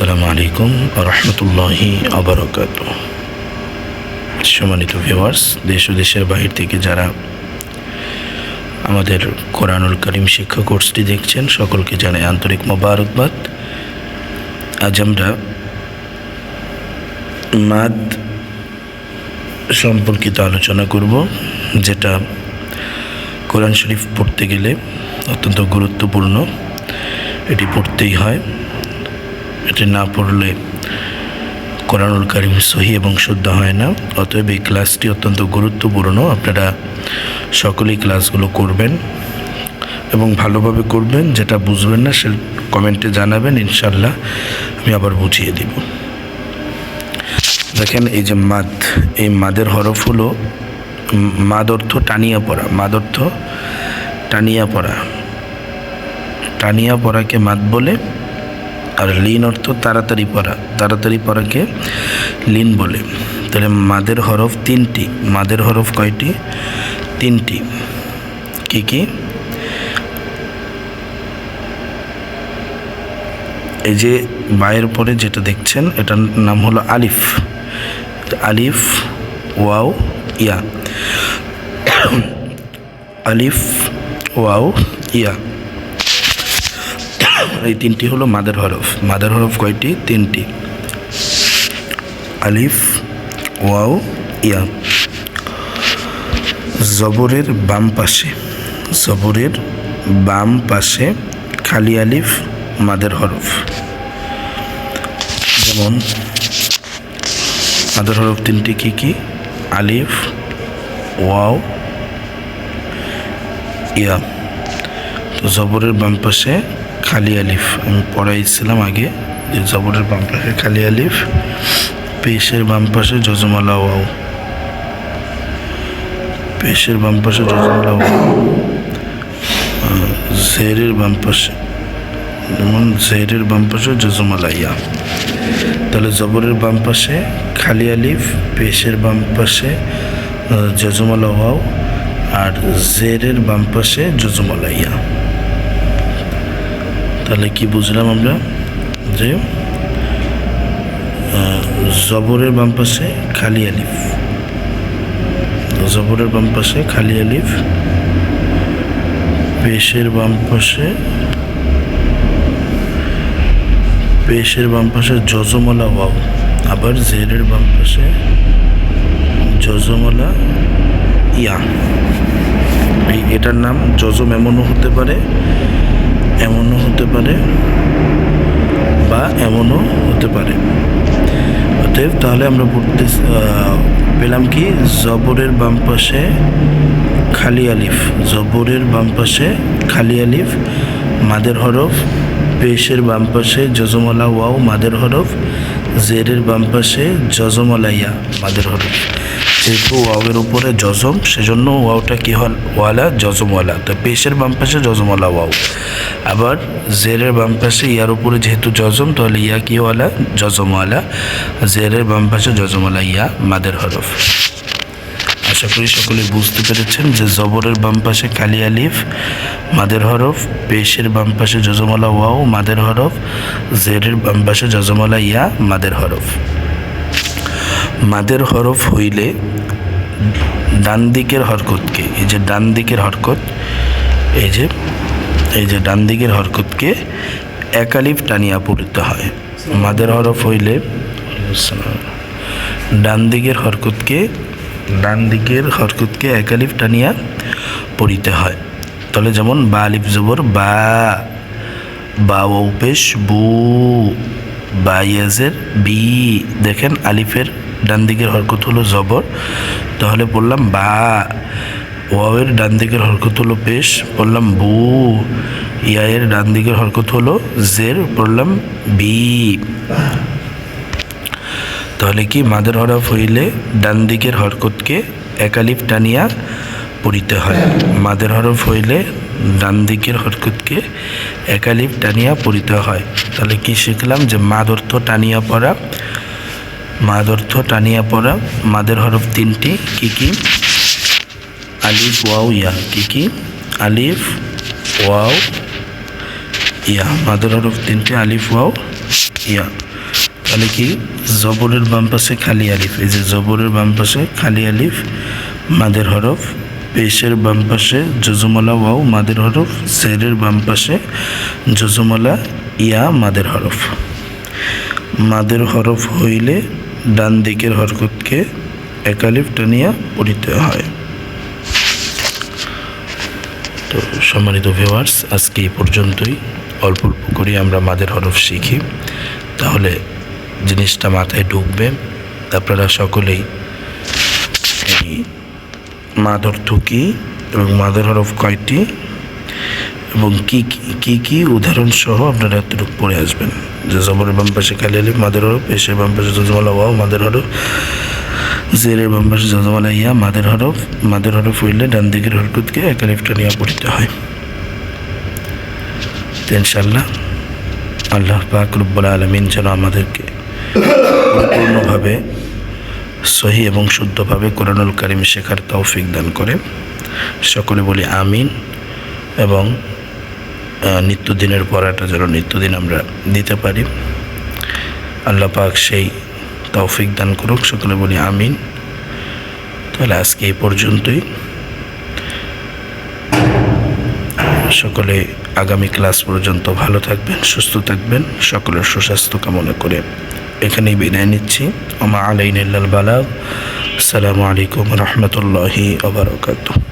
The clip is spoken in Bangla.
আসসালামু আলাইকুম রহমতুল্লাহি আবরকাত সম্মানিত ভিউয়ার্স দেশ ও দেশের বাহির থেকে যারা আমাদের কোরআনুল করিম শিক্ষা কোর্সটি দেখছেন, সকলকে জানাই আন্তরিক মোবারকবাদ। আজ আমরা মাদ সম্পর্কিত আলোচনা করব, যেটা কোরআন শরীফ পড়তে গেলে অত্যন্ত গুরুত্বপূর্ণ। এটি পড়তেই হয়। এটি না পড়লে কোরআনুল কারিম সহি এবং শুদ্ধ হয় না। অতএব এই ক্লাসটি অত্যন্ত গুরুত্বপূর্ণ। আপনারা সকলেই ক্লাসগুলো করবেন এবং ভালোভাবে করবেন। যেটা বুঝবেন না সে কমেন্টে জানাবেন ইনশাল্লাহ আমি আবার বুঝিয়ে দিব। দেখেন এই যে মাদ, এই মাদের হরফ হলো মাদ অর্থ টানিয়া পড়া, মাদ অর্থ টানিয়া পড়া। টানিয়া পড়াকে মাদ বলে। আর লিন অর্থ তাড়াতাড়ি পড়া। তাড়াতাড়ি পড়াকে লিন বলে। তাহলে মাদের হরফ তিনটি। মাদের হরফ কয়টি? তিনটি। কি কি? এই যে বায়ের পরে যেটা দেখছেন, এটার নাম হলো আলিফ। আলিফ, ওয়াও, ইয়া। আলিফ, ওয়াও, ইয়া। এই তিনটি হলো মাদার হরফ। মাদার হরফ কয়টি? তিনটি। আলিফ, ওয়াও, ইয়া। জবরের বাম পাশে। জবরের বাম পাশে খালি আলিফ, মাদের হরফ। যেমন মাদের হরফ তিনটি কী কী? আলিফ, ওয়াও, ইয়া। তো জবরের বাম পাশে খালি আলিফ। আমি পড়াইছিলাম আগে যে জবরের বাম পাশে খালি আলিফ, পেশের বাম পাশে যজমালা ওয়াও। পেশের বাম পাশে যজমালা ওয়াও। জেরের বাম পাশে, যেমন জেরের বাম পাশে যজমালা, ইয়া। তাহলে জবরের বাম পাশে খালি আলিফ, পেশের বাম পাশে যজমালা ওয়াও, আর জেরের বাম পাশে যজমালা, ইয়া। তাহলে কি বুঝলাম আমরা? যে জবরের বাম পাশে খালি আলিফ। জবরের বাম পাশে খালি আলিফ। পেশের বাম পাশে, পেশের বাম পাশে যজমলা, ওয়াও। আবার জেরের বাম পাশে যজমলা, ইয়া। এটার নাম যজম এমনও হতে পারে। এমনও হতে পারে বা এমনও হতে পারে। অতএব তাহলে আমরা পড়তে পেলাম কি? জবরের বাম পাশে খালি আলিফ। জবরের বাম পাশে খালি আলিফ, মাদের হরফ, পেশের বাম পাশে যজমলা ওয়াও, মাদের হরফ, জেরের বাম পাশে যজমলা ইয়া মাদের হরফ। যেহেতু ওয়াওয়ের উপরে জজম, সেজন্য ওয়াওটা কি হল ওয়ালা, জজমওয়ালা। তো পেশের বাম পাশে যজমওয়ালা ওয়াও। আবার জেরের বাম পাশে ইয়ার উপরে যেহেতু জজম, তাহলে ইয়া কি ওয়ালা? যজমওয়ালা জেরের বাম পাশে যজমওয়ালা ইয়া, মাদের হরফ। আশা করি সকলে বুঝতে পেরেছেন যে জবরের বাম পাশে কালি আলিফ, মাদের হরফ, পেশের বাম পাশে যজমলা ওয়াও, মাদের হরফ, জেরের বাম পাশে যজমলা ইয়া, মাদের হরফ। মাদের হরফ হইলে ডান দিকের হরকতকে, এই যে ডান দিকের হরকত, এই যে এই যে ডান দিকের হরকতকে একালিফ টানিয়া পড়তে হয়। মাদের হরফ হইলে ডান দিকের হরকতকে, ডান দিকের হরকতকে একালিফ টানিয়া পড়িতে হয়। তাহলে যেমন বা আলিফ জবর বা বা পেশ বু। বা ইয়াজের বি, দেখেন আলিফের ডান দিকের হরকত হলো জবর। তাহলে বললাম বা, ওয়াওয়ের ডান দিকের হরকত হলো পেশ, বললাম বু, ইয়ায়ের ডান দিকের হরকত হলো জের, বললাম বি। তাহলে কি মাদের হরফ হইলে ডান দিকের হরকতকে একালিফ টানিয়া পড়িতে হয়। মাদের হরফ হইলে ডান দিকের হরকতকে একালিফ টানিয়া পড়িতে হয়। তাহলে কি শিখলাম যে মাদ অর্থ টানিয়া পড়া মাদ অর্থ টানিয়া পড়া, মাদের হরফ তিনটি, কি কি? আলিফ, ওয়াও, ইয়া, কি কি? আলিফ, ওয়াও, ইয়া, মাদের হরফ তিনটি, আলিফ, ওয়াও, ইয়া। তাহলে কি? জবরের বাম পাশে খালি আলিফ, এই যে জবরের বাম পাশে খালি আলিফ, মাদের হরফ পেশের বাম পাশে জজুমলা ওয়াও, মাদের হরফ, সেরের বাম পাশে জজুমলা ইয়া, মাদের হরফ। মাদের হরফ হইলে ডান দিকের হরকতকে একালিফ টানিয়া পড়িতে হয়। তো সম্মানিত ভিউয়ার্স আজকে এই পর্যন্তই। অল্প অল্প করে আমরা মাদের হরফ শিখি। তাহলে জিনিসটা মাথায় ঢুকবে। আপনারা সকলেই এই মাদ অর্থ কী এবং মাদের হরফ কয়টি এবং কী, কী- কী কী উদাহরণ সহ আপনারা এতটুকু পড়ে আসবেন। যে জবরের বাম পাশে খালি আলিফ, মাদের হরফ এসে বাম পাশে জজমালা ওয়াও মাদের হরফ। জেরের বাম পাশে জজমালা ইয়া, মাদের হরফ। মাদের হরফ হইলে ডান দিকের হরকতকে একালিফটা নিয়ে পড়তে হয়। ইনশাল্লাহ আল্লাহ পাক রব্বুল আলমিন যেন আমাদেরকে পরিপূর্ণভাবে সহি এবং শুদ্ধভাবে কোরআনুল কারিম শেখার তৌফিক দান করে। সকলে বলি আমিন এবং নিত্যদিনের পড়াটা যেন নিত্যদিন আমরা দিতে পারি। আল্লাহ পাক সেই তৌফিক দান করুক। সকলে বলি আমিন। তাহলে আজকে এই পর্যন্তই। সকলে আগামী ক্লাস পর্যন্ত ভালো থাকবেন, সুস্থ থাকবেন। সকলের সুস্বাস্থ্য কামনা করে এখানেই বিদায় নিচ্ছি। আমা আলাইন বালাগ। সালামু আলাইকুম রহমতুল্লাহি আবরকাত